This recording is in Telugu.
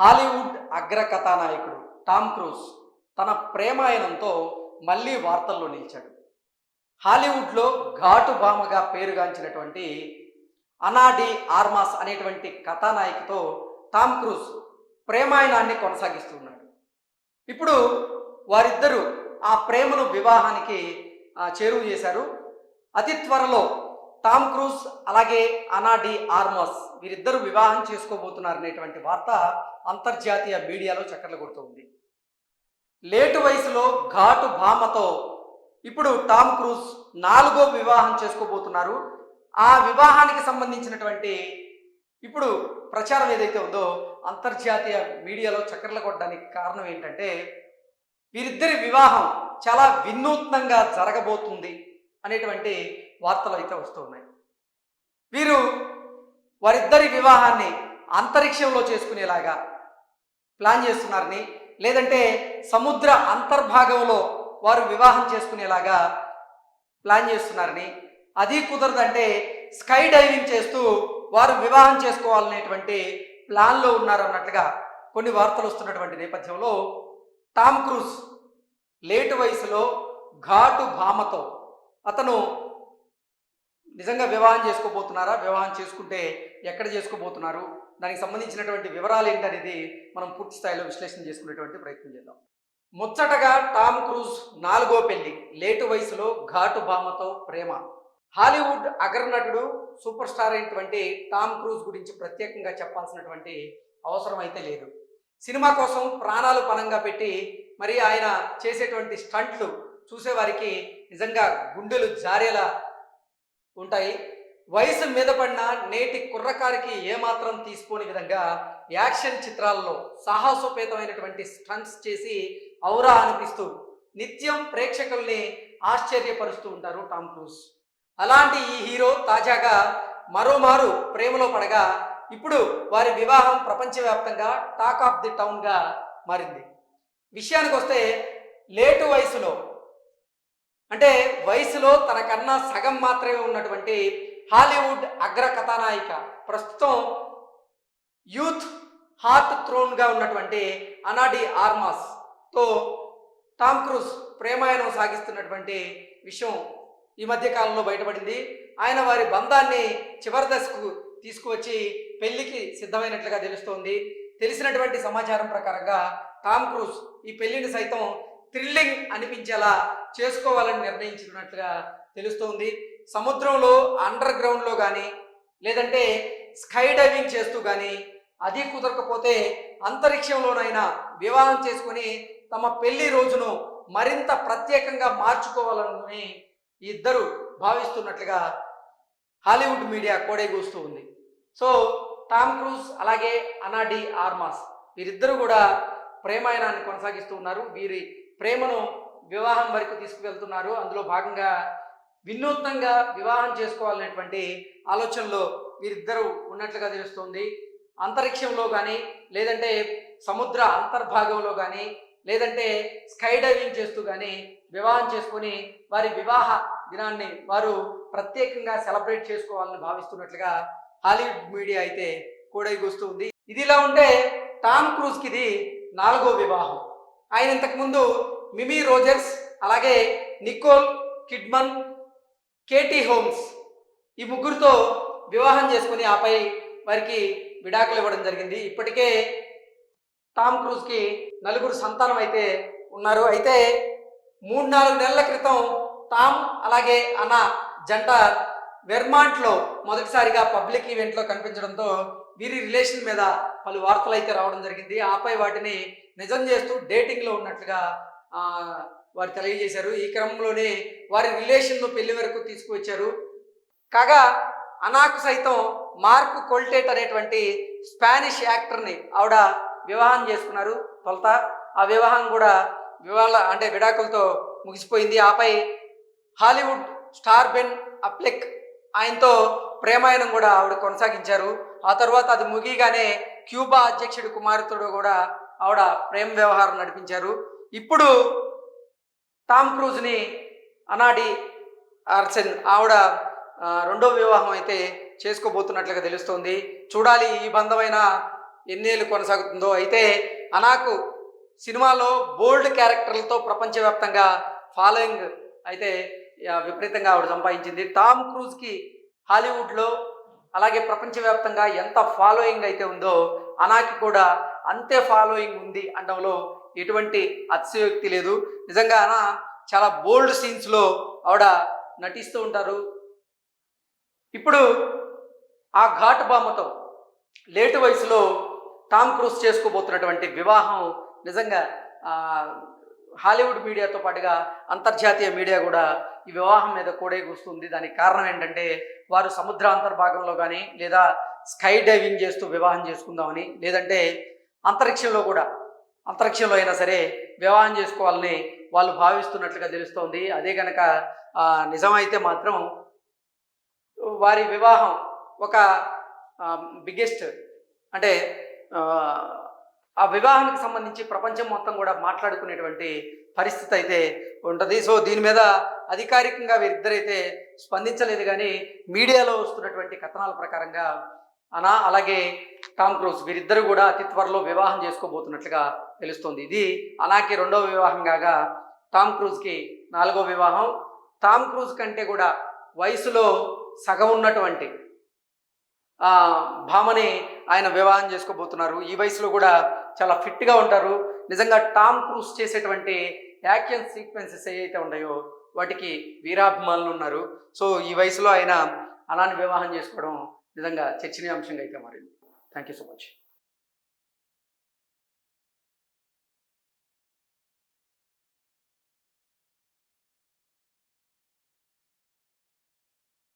హాలీవుడ్ అగ్ర కథానాయకుడు టామ్ క్రూజ్ తన ప్రేమాయణంతో మళ్ళీ వార్తల్లో నిలిచాడు. హాలీవుడ్లో ఘాటు భామగా పేరుగాంచినటువంటి అనాడి ఆర్మాస్ అనేటువంటి కథానాయికతో టామ్ క్రూజ్ ప్రేమాయణాన్ని కొనసాగిస్తున్నాడు ఇప్పుడు వారిద్దరూ ఆ ప్రేమను వివాహానికి చేరువు చేరువ చేశారు. అతి త్వరలో టామ్ క్రూజ్ అలాగే అనాడి ఆర్మాస్ వీరిద్దరూ వివాహం చేసుకోబోతున్నారు అనేటువంటి వార్త అంతర్జాతీయ మీడియాలో చక్కర్లు కొడుతుంది లేటు వయసులో ఘాటు భామతో ఇప్పుడు టామ్ క్రూజ్ నాలుగో వివాహం చేసుకోబోతున్నారు. ఆ వివాహానికి సంబంధించినటువంటి ఇప్పుడు ప్రచారం ఏదైతే ఉందో అంతర్జాతీయ మీడియాలో చక్కర్లు కొట్టడానికి కారణం ఏంటంటే వీరిద్దరి వివాహం చాలా వినూత్నంగా జరగబోతుంది అనేటువంటి వార్తలు అయితే వస్తున్నాయి వీరు వారిద్దరి వివాహాన్ని అంతరిక్షంలో చేసుకునేలాగా ప్లాన్ చేస్తున్నారని లేదంటే సముద్ర అంతర్భాగంలో వారు వివాహం చేసుకునేలాగా ప్లాన్ చేస్తున్నారని అది కుదరదంటే స్కై డైవింగ్ చేస్తూ వారు వివాహం చేసుకోవాలనేటువంటి ప్లాన్లో ఉన్నారన్నట్లుగా కొన్ని వార్తలు వస్తున్నటువంటి నేపథ్యంలో టామ్ క్రూజ్ లేటు వయసులో ఘాటు భామతో అతను నిజంగా వివాహం చేసుకోబోతున్నారా? వివాహం చేసుకుంటే ఎక్కడ చేసుకోబోతున్నారు? దానికి సంబంధించినటువంటి వివరాలు ఏంటనేది మనం పూర్తి స్థాయిలో విశ్లేషణ చేసుకునేటువంటి ప్రయత్నం చేద్దాం. ముచ్చటగా టామ్ క్రూజ్ నాలుగో పెళ్ళి లేటు వయసులో ఘాటు భామతో ప్రేమ. హాలీవుడ్ అగ్రనటుడు సూపర్ స్టార్ అయినటువంటి టామ్ క్రూజ్ గురించి ప్రత్యేకంగా చెప్పాల్సినటువంటి అవసరం అయితే లేదు. సినిమా కోసం ప్రాణాలు పనంగా పెట్టి మరి ఆయన చేసేటువంటి స్టంట్లు చూసేవారికి నిజంగా గుండెలు జారేలా ఉంటాయి. వయసు మీద పడిన నేటి కుర్రకారికి ఏమాత్రం తీసుకోని విధంగా యాక్షన్ చిత్రాల్లో సాహసోపేతమైనటువంటి స్టంట్స్ చేసి ఔరా అనిపిస్తూ నిత్యం ప్రేక్షకుల్ని ఆశ్చర్యపరుస్తూ ఉంటారు టామ్ క్రూజ్. అలాంటి ఈ హీరో తాజాగా మరోమారు ప్రేమలో పడగా ఇప్పుడు వారి వివాహం ప్రపంచవ్యాప్తంగా టాక్ ఆఫ్ ది టౌన్గా మారింది. విషయానికి వస్తే లేటు వయసులో అంటే వయసులో తనకన్నా సగం మాత్రమే ఉన్నటువంటి హాలీవుడ్ అగ్ర కథానాయిక ప్రస్తుతం యూత్ హార్ట్ థ్రోన్గా ఉన్నటువంటి అనాడి ఆర్మాస్తో టామ్ క్రూజ్ ప్రేమాయణం సాగిస్తున్నటువంటి విషయం ఈ మధ్య కాలంలో బయటపడింది. ఆయన వారి బంధాన్ని చివరి దశకు తీసుకువచ్చి పెళ్ళికి సిద్ధమైనట్లుగా తెలుస్తోంది. తెలిసినటువంటి సమాచారం ప్రకారంగా టామ్ క్రూజ్ ఈ పెళ్ళిని సైతం థ్రిల్లింగ్ అనిపించేలా చేసుకోవాలని నిర్ణయించుకున్నట్లుగా తెలుస్తోంది. సముద్రంలో అండర్ గ్రౌండ్లో కానీ లేదంటే స్కై డైవింగ్ చేస్తూ కానీ అది కుదరకపోతే అంతరిక్షంలోనైనా వివాహం చేసుకుని తమ పెళ్ళి రోజును మరింత ప్రత్యేకంగా మార్చుకోవాలని ఇద్దరు భావిస్తున్నట్లుగా హాలీవుడ్ మీడియా కోడేగూస్తూ ఉంది. సో టామ్ క్రూజ్ అలాగే అనాడి ఆర్మాస్ వీరిద్దరూ కూడా ప్రేమాయణాన్ని కొనసాగిస్తూ ఉన్నారు. వీరి ప్రేమను వివాహం వరకు తీసుకువెళ్తున్నారు. అందులో భాగంగా వినూత్నంగా వివాహం చేసుకోవాలనేటువంటి ఆలోచనలో వీరిద్దరూ ఉన్నట్లుగా తెలుస్తోంది. అంతరిక్షంలో కానీ లేదంటే సముద్ర అంతర్భాగంలో కానీ లేదంటే స్కై డైవింగ్ చేస్తూ కానీ వివాహం చేసుకొని వారి వివాహ దినాన్ని వారు ప్రత్యేకంగా సెలబ్రేట్ చేసుకోవాలని భావిస్తున్నట్లుగా హాలీవుడ్ మీడియా అయితే కూడా ఇది ఇదిలా ఉంటే టామ్ క్రూజ్కి ఇది నాలుగో వివాహం. ఆయన ఇంతకుముందు మిమీ రోజర్స్ అలాగే నికోల్ కిడ్మన్ కేటీ హోమ్స్ ఈ ముగ్గురితో వివాహం చేసుకుని ఆపై వారికి విడాకులు ఇవ్వడం జరిగింది. ఇప్పటికే టామ్ క్రూజ్కి నలుగురు సంతానం అయితే ఉన్నారు. అయితే మూడు నాలుగు నెలల క్రితం టామ్ అలాగే అన్న జంట వెర్మాంట్లో మొదటిసారిగా పబ్లిక్ ఈవెంట్లో కనిపించడంతో వీరి రిలేషన్ మీద పలు వార్తలు అయితే రావడం జరిగింది. ఆపై వాటిని నిజం చేస్తూ డేటింగ్లో ఉన్నట్లుగా వారు తెలియజేశారు. ఈ క్రమంలోనే వారి రిలేషన్ను పెళ్ళి వరకు తీసుకువచ్చారు. కాగా అనాకు సైతం మార్క్ కొల్టేట్ అనేటువంటి స్పానిష్ యాక్టర్ని ఆవిడ వివాహం చేసుకున్నారు. తొలత ఆ వివాహం కూడా వివాహ అంటే విడాకులతో ముగిసిపోయింది. ఆపై హాలీవుడ్ స్టార్ బెన్ అప్లెక్ ఆయనతో ప్రేమాయణం కూడా ఆవిడ కొనసాగించారు. ఆ తర్వాత అది ముగిగానే క్యూబా అధ్యక్షుడి కుమార్తెడు కూడా ఆవిడ ప్రేమ వ్యవహారం నడిపించారు. ఇప్పుడు టామ్ క్రూజ్ని అనాడి ఆర్సెన్ ఆవిడ రెండో వివాహం అయితే చేసుకోబోతున్నట్లుగా తెలుస్తోంది. చూడాలి ఈ బంధమైన ఎన్నేళ్ళు కొనసాగుతుందో. అయితే అనాకు సినిమాలో బోల్డ్ క్యారెక్టర్లతో ప్రపంచవ్యాప్తంగా ఫాలోయింగ్ అయితే విపరీతంగా ఆవిడ సంపాదించింది. టామ్ క్రూజ్కి హాలీవుడ్లో అలాగే ప్రపంచవ్యాప్తంగా ఎంత ఫాలోయింగ్ అయితే ఉందో అనాకి కూడా అంతే ఫాలోయింగ్ ఉంది అనడంలో ఎటువంటి అతిశయోక్తి లేదు. నిజంగా అనా చాలా బోల్డ్ సీన్స్లో ఆవిడ నటిస్తూ ఉంటారు. ఇప్పుడు ఆ ఘాటు బామ్మతో లేటు వయసులో టామ్ క్రూజ్ చేసుకోబోతున్నటువంటి వివాహం నిజంగా హాలీవుడ్ మీడియాతో పాటుగా అంతర్జాతీయ మీడియా కూడా ఈ వివాహం మీద కూడే కూస్తుంది. దానికి కారణం ఏంటంటే వారు సముద్ర అంతర్భాగంలో కానీ లేదా స్కై డైవింగ్ చేస్తూ వివాహం చేసుకుందామని లేదంటే అంతరిక్షంలో కూడా అంతరిక్షంలో అయినా సరే వివాహం చేసుకోవాలని వాళ్ళు భావిస్తున్నట్లుగా తెలుస్తోంది. అదే కనుక నిజమైతే మాత్రం వారి వివాహం ఒక బిగ్గెస్ట్ అంటే ఆ, వివాహానికి సంబంధించి ప్రపంచం మొత్తం కూడా మాట్లాడుకునేటువంటి పరిస్థితి అయితే ఉంటుంది. సో దీని మీద అధికారికంగా వీరిద్దరైతే స్పందించలేదు కానీ మీడియాలో వస్తున్నటువంటి కథనాల ప్రకారంగా అనా అలాగే టామ్ క్రూజ్ వీరిద్దరు కూడా అతి త్వరలో వివాహం చేసుకోబోతున్నట్లుగా తెలుస్తోంది. ఇది అనాకి రెండవ వివాహం కాగా టామ్ క్రూజ్కి నాలుగో వివాహం. టామ్ క్రూజ్ కంటే కూడా వయసులో సగం ఉన్నటువంటి భామని ఆయన వివాహం చేసుకోబోతున్నారు. ఈ వయసులో కూడా చాలా ఫిట్గా ఉంటారు. నిజంగా టామ్ క్రూస్ చేసేటువంటి యాక్షన్ సీక్వెన్సెస్ ఏవైతే ఉన్నాయో వాటికి వీరాభిమానులు ఉన్నారు. సో ఈ వయసులో ఆయన అలాని వివాహం చేసుకోవడం నిజంగా చర్చనీయాంశంగా అయితే మారింది. Thank you so much